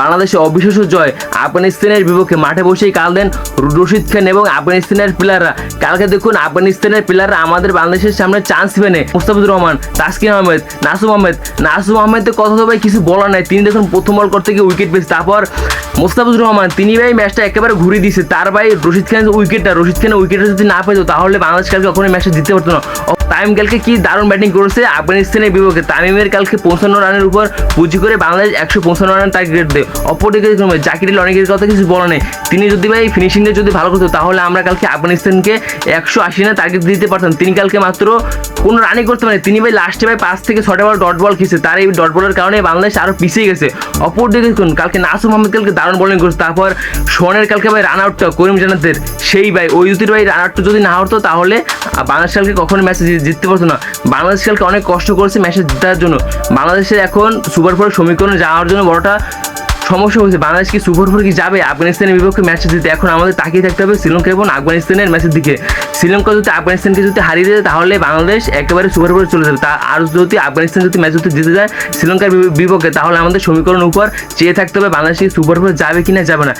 বাংলাদেশে অবিশ্বাস্য জয়। আফগানিস্তানের বিপক্ষে মাঠে বসেই কাল দেন রশিদ খান এবং আফগানিস্তানের প্লেয়াররা কালকে দেখুন আফগানিস্তানের প্লেয়াররা আমাদের বাংলাদেশের সামনে চান্স পেনে। মুস্তাফিজুর রহমান, তাসকিন আহমেদ, নাসুম আহমেদ। নাসুম আহমেদের কথা তো ভাই কিছু বলার নাই। তিনি দেখুন প্রথম বল করতে গিয়ে উইকেট পেয়েছে। তারপর মুস্তাফিজুর রহমান, তিনি ভাই ম্যাচটা একেবারে ঘুরিয়ে দিয়েছে তার ভাই রশিদ খানের উইকেটটা রশিদ খানের উইকেটটা যদি না পেতো তাহলে বাংলাদেশ কালকে কখনোই ম্যাচটা জিততে পারতো না। তামিম কালকে কি দারুণ ব্যাটিং করেছে আফগানিস্তানের বিপক্ষে? তামিমের কালকে পঞ্চান্ন রানের উপর পুঁজি করে বাংলাদেশ একশো পঞ্চান্ন রান টার্গেট দেয়। অপরদিকে জাকির অনেকের কথা কিছু বলা নেই। তিনি যদি ভাই ফিনিশিংটা যদি ভালো করতো, তাহলে আমরা কালকে আফগানিস্তানকে একশো আশি রান টার্গেট দিতে পারতাম। তিনি কালকে মাত্র কোনো রানই করতে পারেন। তিনি ভাই লাস্টে ভাই পাঁচ থেকে ছটা বল ডট বল খেয়েছে। তার এই ডট বলের কারণে বাংলাদেশ আরও পিছিয়ে গেছে। অপর অপরদিকে দেখুন, কালকে নাসুম আহমেদ কালকে দারুণ বোলিং করেছে। তারপর সোনের কালকে ভাই রান আউটটা করিম জানাতের সেই ভাই ওই দুটির ভাই রান আউটটা যদি না হতো, তাহলে বাংলাদেশ কালকে কখনো ম্যাচে জিততে পারতো না। বাংলাদেশ কালকে অনেক কষ্ট করেছে ম্যাচে জেতার জন্য। বাংলাদেশের এখন সুপার ফোর সমীকরণে যাওয়ার জন্য বড়টা সমস্যা হয়েছে বাংলাদেশ কি সুপার ফোর কি যাবে? আফগানিস্তানের বিপক্ষে ম্যাচ জিতে এখন আমাদের তাকিয়ে থাকতে হবে শ্রীলঙ্কা এবং আফগানিস্তানের ম্যাচের দিকে। শ্রীলঙ্কা যদি আফগানিস্তানকে যদি হারিয়ে দেয়, তাহলে বাংলাদেশ একেবারে সুপার ফোরে চলে যাবে। তা আর যদি আফগানিস্তান যদি ম্যাচ যদি জিতে যায়, শ্রীলঙ্কার বিপক্ষে, তাহলে আমাদের সমীকরণ উপর চেয়ে থাকতে হবে, বাংলাদেশ কি সুপার ফোর যাবে কি না যাবে না।